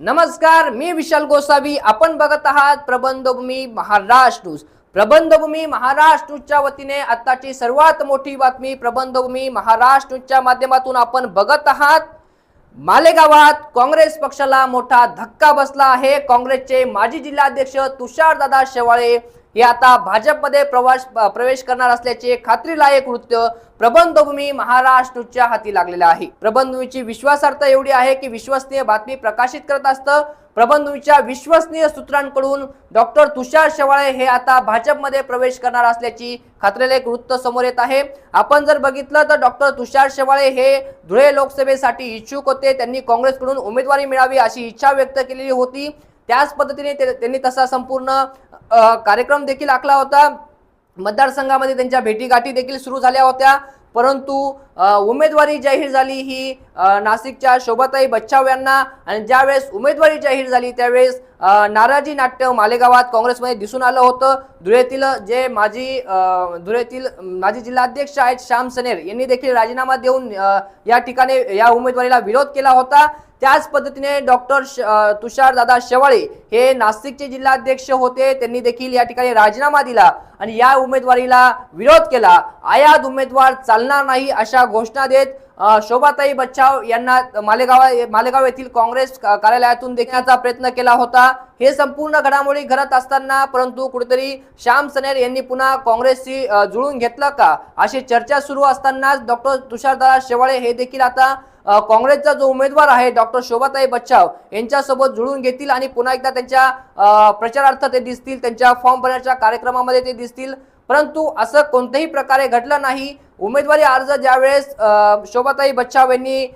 नमस्कार मी विशाल गोसावी. आपण बघत आहात प्रबंधभूमी महाराष्ट्र न्यूज. प्रबंधभूमी महाराष्ट्र न्यूजच्या वतीने आत्ताची सर्वात मोठी बातमी प्रबंधभूमी महाराष्ट्र न्यूजच्या माध्यमातून आपण बघत आहात. मालेगावात काँग्रेस पक्षाला मोठा धक्का बसला आहे. काँग्रेसचे माजी जिल्हाध्यक्ष तुषारदादा शेवाळे हे आता भाजपमध्ये प्रवास प्रवेश करणार असल्याचे खात्रीलायक वृत्त प्रबंधभूमी महाराष्ट्रच्या हाती लागलेला आहे. प्रबंधभूमीची विश्वासार्हता एवढी आहे की विश्वसनीय बातमी प्रकाशित करत असतं. प्रबंधभूमीच्या विश्वसनीय सूत्रांकडून डॉक्टर तुषार शेवाळे हे आता भाजपमध्ये प्रवेश करणार असल्याची खात्रीलायक वृत्त समोर येत आहे. आपण जर बघितलं तर डॉक्टर तुषार शेवाळे हे धुळे लोकसभेसाठी इच्छुक होते. त्यांनी काँग्रेसकडून उमेदवारी मिळावी अशी इच्छा व्यक्त केलेली होती. त्याच पद्धतीने ते- त्यांनी तसा संपूर्ण कार्यक्रम देखील आखला होता. मतदारसंघामध्ये त्यांच्या भेटीगाठी देखील सुरू झाल्या होत्या. परंतु उमेदवारी जाहीर झाली ही नाशिकच्या शोभाताई बच्चाव यांना. आणि ज्यावेळेस उमेदवारी जाहीर झाली त्यावेळेस नाराजी नाट्य मालेगावात काँग्रेसमध्ये दिसून आलं होतं. धुळेतील जे माजी धुळेतील माजी जिल्हाध्यक्ष आहेत श्याम सनेर यांनी देखील राजीनामा देऊन या ठिकाणी या उमेदवारीला विरोध केला होता. त्याच पद्धतीने डॉक्टर तुषार दादा शेवाळे हे नाशिकचे जिल्हाध्यक्ष होते. त्यांनी देखील या ठिकाणी राजीनामा दिला आणि या उमेदवारीला विरोध केला. आयात उमेदवार चालणार नाही अशा घोषणा देत शोभाताई बच्चाव यांना मालेगाव मालेगाव येथील काँग्रेस कार्यालयातून देखण्याचा प्रयत्न केला होता. हे संपूर्ण घडामोडी घडत असताना परंतु कुठेतरी श्याम सनेर यांनी पुन्हा काँग्रेसशी जुळून घेतलं का? अशी चर्चा सुरू असतानाच डॉक्टर तुषारदारा शेवाळे हे देखील आता काँग्रेसचा जो उमेदवार आहे डॉक्टर शोभाताई बच्चाव यांच्यासोबत जुळून घेतील आणि पुन्हा एकदा त्यांच्या प्रचारार्थ ते दिसतील त्यांच्या फॉर्म भरण्याच्या कार्यक्रमामध्ये ते दिसतील. परंतु असं कोणत्याही प्रकारे घडलं नाही. उमेदवारी अर्ज ज्यावेळेस शोभाताई बच्चाव यांनी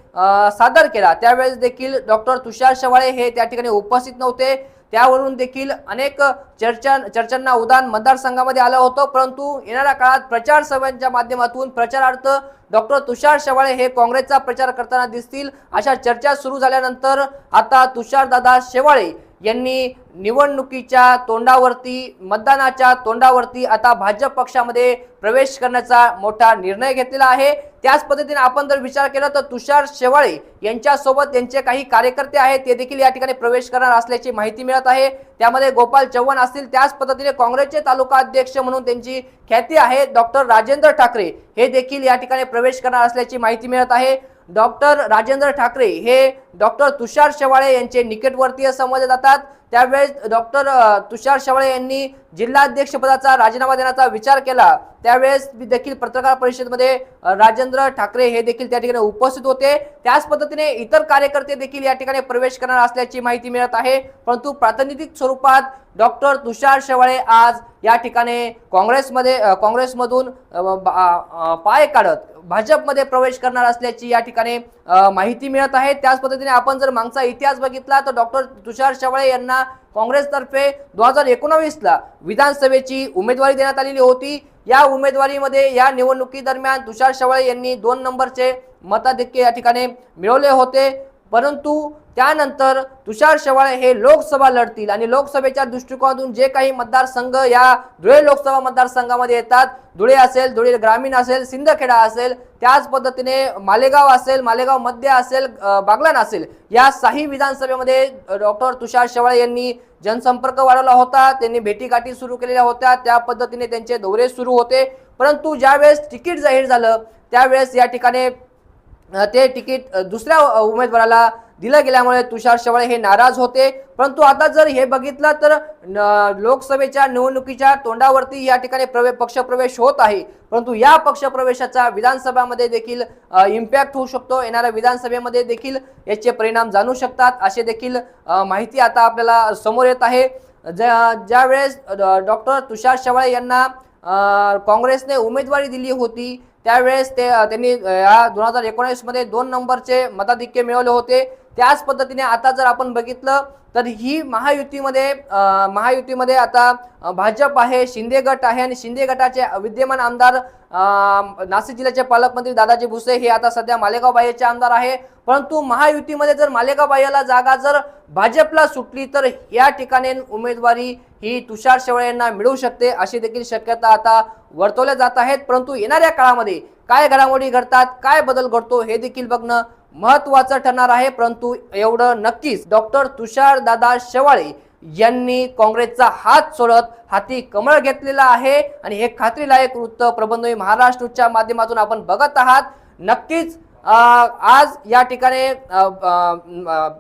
सादर केला त्यावेळेस देखील डॉक्टर तुषार शेवाळे हे त्या ठिकाणी उपस्थित नव्हते. त्यावरून देखील अनेक चर्चा चर्चांना उदान मतदारसंघामध्ये आलं होतं. परंतु येणाऱ्या काळात प्रचार सभांच्या माध्यमातून प्रचारार्थ डॉक्टर तुषार शेवाळे हे काँग्रेसचा प्रचार करताना दिसतील. अशा चर्चा सुरू झाल्यानंतर आता तुषारदादा शेवाळे यांनी निवडणुकीच्या तोंडावरती मतदानाच्या तोंडावरती आता भाजप पक्षामध्ये प्रवेश करण्याचा मोठा निर्णय घेतलेला आहे. त्याच पद्धतीने आपण जर विचार केला तर तुषार शेवाळे यांच्यासोबत त्यांचे काही कार्यकर्ते आहेत ते देखील या ठिकाणी प्रवेश करणार असल्याची माहिती मिळत आहे. त्यामध्ये गोपाल चव्हाण असतील त्याच पद्धतीने काँग्रेसचे तालुका अध्यक्ष म्हणून त्यांची ख्याती आहे डॉक्टर राजेंद्र ठाकरे. हे देखील या ठिकाणी प्रवेश करणार असल्याची माहिती मिळत आहे. डॉक्टर राजेंद्र ठाकरे हे डॉक्टर तुषार शेवाळे यांचे निकटवर्तीय समजले जातात. त्यावेळेस डॉक्टर तुषार शेवाळे यांनी जिल्हाध्यक्षपदाचा राजीनामा देण्याचा विचार केला. त्यावेळेस देखील पत्रकार परिषदेमध्ये राजेंद्र ठाकरे हे देखील त्या ठिकाणी उपस्थित होते. त्याच पद्धतीने इतर कार्यकर्ते देखील या ठिकाणी प्रवेश करणार असल्याची माहिती मिळत आहे. परंतु प्रातिनिधिक स्वरूपात डॉक्टर तुषार शेवाळे आज या ठिकाणी काँग्रेसमध्ये काँग्रेसमधून पाय काढत भाजपमध्ये प्रवेश करणार असल्याची या ठिकाणी माहिती मिळत आहे. त्याच पद्धतीने आपण जर मागचा इतिहास बघितला तर डॉक्टर तुषार शेवाळे यांना काँग्रेसतर्फे दोन हजार एकोणावीसला विधानसभेची उमेदवारी देण्यात आलेली होती. या उमेदवारीमध्ये या निवडणुकीदरम्यान तुषार शेवाळे यांनी दोन नंबरचे मताधिक्य या ठिकाणी मिळवले होते. परंतु त्यानंतर तुषार शेवाळे हे लोकसभा लढतील आणि लोकसभेच्या दृष्टिकोनातून जे काही मतदारसंघ या धुळे लोकसभा मतदारसंघामध्ये येतात धुळे असेल धुळे ग्रामीण असेल सिंदखेडा असेल त्याच पद्धतीने मालेगाव असेल मालेगाव मध्य असेल बागलान बागलाण असेल या साही विधानसभेमध्ये डॉक्टर तुषार शेवाळे यांनी जनसंपर्क वाढवला होता त्यांनी भेटीगाठी सुरू केलेल्या होत्या त्या पद्धतीने त्यांचे दौरे सुरू होते. परंतु ज्यावेळेस तिकीट जाहीर झालं त्यावेळेस या ठिकाणी ते तिकीट दुसऱ्या उमेदवाराला दिलं गेल्यामुळे तुषार शेवाळे हे नाराज होते. परंतु आता जर हे बघितलं तर न- लोकसभेच्या निवडणुकीच्या तोंडावरती या ठिकाणी प्रवे पक्षप्रवेश होत आहे. परंतु या पक्षप्रवेशाचा विधानसभामध्ये देखील इम्पॅक्ट होऊ शकतो. येणाऱ्या विधानसभेमध्ये देखील याचे परिणाम जाणू शकतात. असे देखील माहिती आता आपल्याला समोर येत आहे. ज्या ज्यावेळेस डॉक्टर तुषार शेवाळे यांना काँग्रेसने उमेदवारी दिली होती त्यावेळेस ते त्यांनी या दोन हजार एकोणीसमध्ये दोन नंबरचे मताधिक्य मिळवले होते. त्याच पद्धतीने आता जर आपण बघितलं तर ही महायुतीमध्ये महायुतीमध्ये आता भाजप आहे शिंदे गट आहे आणि शिंदे गटाचे विद्यमान आमदार नाशिक जिल्ह्याचे पालकमंत्री दादाजी भुसे हे आता सध्या मालेगाव बाह्यचे आमदार आहे. परंतु महायुतीमध्ये जर मालेगाव बाह्याला जागा जर भाजपला सुटली तर या ठिकाणी उमेदवारी ही तुषार शेवळे यांना मिळू शकते अशी देखील शक्यता आता वर्तवल्या जात आहेत परंतु येणाऱ्या काळामध्ये काय घडामोडी घडतात काय बदल घडतो हे देखील बघणं महत्वाचं ठरणार आहे. परंतु एवढं नक्कीच डॉक्टर तुषार दादा शेवाळे यांनी काँग्रेसचा हात सोडत हाती कमळ घेतलेला आहे. आणि हे खात्रीलायक वृत्त प्रबंध महाराष्ट्रच्या माध्यमातून आपण बघत आहात. नक्कीच आज या ठिकाणी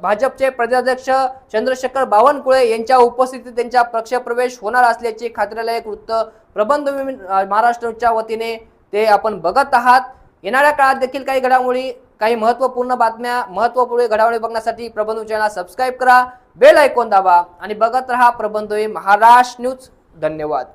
भाजपचे प्रदेशाध्यक्ष चंद्रशेखर बावनकुळे यांच्या उपस्थितीत त्यांच्या पक्षप्रवेश होणार असल्याचे खात्रीलायक वृत्त प्रबंध महाराष्ट्रच्या वतीने ते आपण बघत आहात. येणाऱ्या काळात देखील काही घडामोडी काही महत्त्वपूर्ण बातम्या महत्त्वपूर्ण घडामोडी बघण्यासाठी प्रबंध चॅनल सबस्क्राईब करा बेल ऐकून दाबा आणि बघत रहा प्रबंध महाराष्ट्र न्यूज. धन्यवाद.